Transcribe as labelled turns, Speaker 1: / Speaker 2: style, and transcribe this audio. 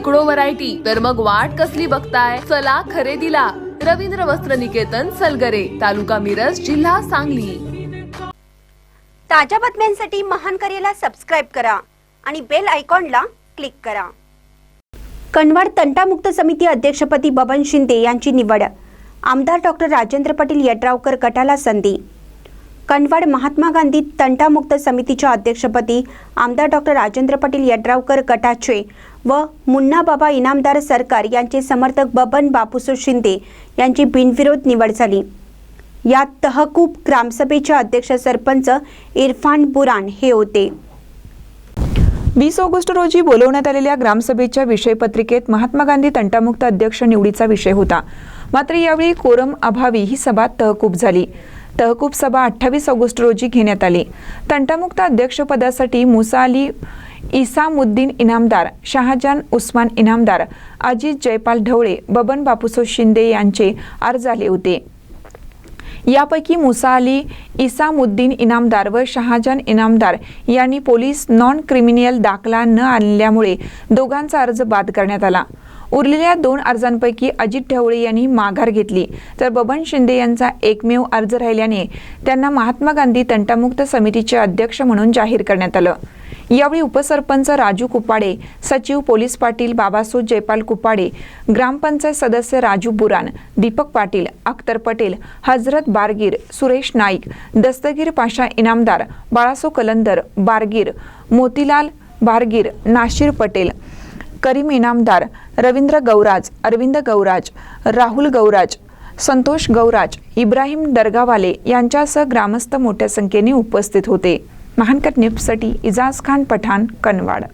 Speaker 1: शेकडो व्हरायटी तर मग वाट कसली बघताय? चला खरेदीला. रवींद्र वस्त्र निकेतन सलगरे तालुका मिरज जिल्हा सांगली.
Speaker 2: ताज्या बातम्यांसाठी महान करेला सबस्क्राईब करा आणि बेल आयकॉनला क्लिक करा. कनवाड तंटामुक्त समिती अध्यक्षपदी बबन शिंदे यांची निवड. आमदार डॉक्टर राजेंद्र पाटील यड्रावकर गटाला संधी. कनवाड महात्मा गांधी तंटामुक्त समितीच्या अध्यक्षपदी आमदार डॉक्टर राजेंद्र पाटील यड्रावकर गटाचे व मुन्नाबाबा इनामदार सरकार यांचे समर्थक बबन बापूसो शिंदे यांची बिनविरोध निवड झाली. यात तहकूब ग्रामसभेचे अध्यक्ष सरपंच इरफान बुरान हे होते.
Speaker 3: वीस ऑगस्ट रोजी बोलवण्यात आलेल्या ग्रामसभेच्या विषयपत्रिकेत महात्मा गांधी तंटामुक्त अध्यक्ष निवडीचा विषय होता. मात्र यावेळी कोरम अभावी ही सभा तहकूब झाली. तहकूब सभा अठ्ठावीस ऑगस्ट रोजी घेण्यात आली. तंटामुक्त अध्यक्षपदासाठी मुसा अली इसामुद्दीन इनामदार शहाजान उस्मान इनामदार अजित जयपाल ढवळे बबन बापूसो शिंदे यांचे अर्ज आले होते. यापैकी मुसा अली इसामुद्दीन इनामदार व शहाजान इनामदार यांनी पोलीस नॉन क्रिमिनल दाखला न आणल्यामुळे दोघांचा अर्ज बाद करण्यात आला. उरलेल्या दोन अर्जांपैकी अजित ढवळे यांनी माघार घेतली तर बबन शिंदे यांचा एकमेव अर्ज राहिल्याने त्यांना महात्मा गांधी तंटामुक्त समितीचे अध्यक्ष म्हणून जाहीर करण्यात आलं. यावेळी उपसरपंच राजू कुपाडे सचिव पोलीस पाटील बाबासो जयपाल कुपाडे ग्रामपंचायत सदस्य राजू बुरान दीपक पाटील अख्तर पटेल हजरत बारगीर सुरेश नाईक दस्तगीर पाशा इनामदार बाळासो कलंदर बारगीर मोतीलाल बारगीर नाशिर पटेल करीम इनामदार रवींद्र गौराज अरविंद गौराज राहुल गौराज संतोष गौराज इब्राहिम दर्गावाले यांच्यासह ग्रामस्थ मोठ्या संख्येने उपस्थित होते. महानकट न्यूजसाठी इजाज खान पठाण कनवाड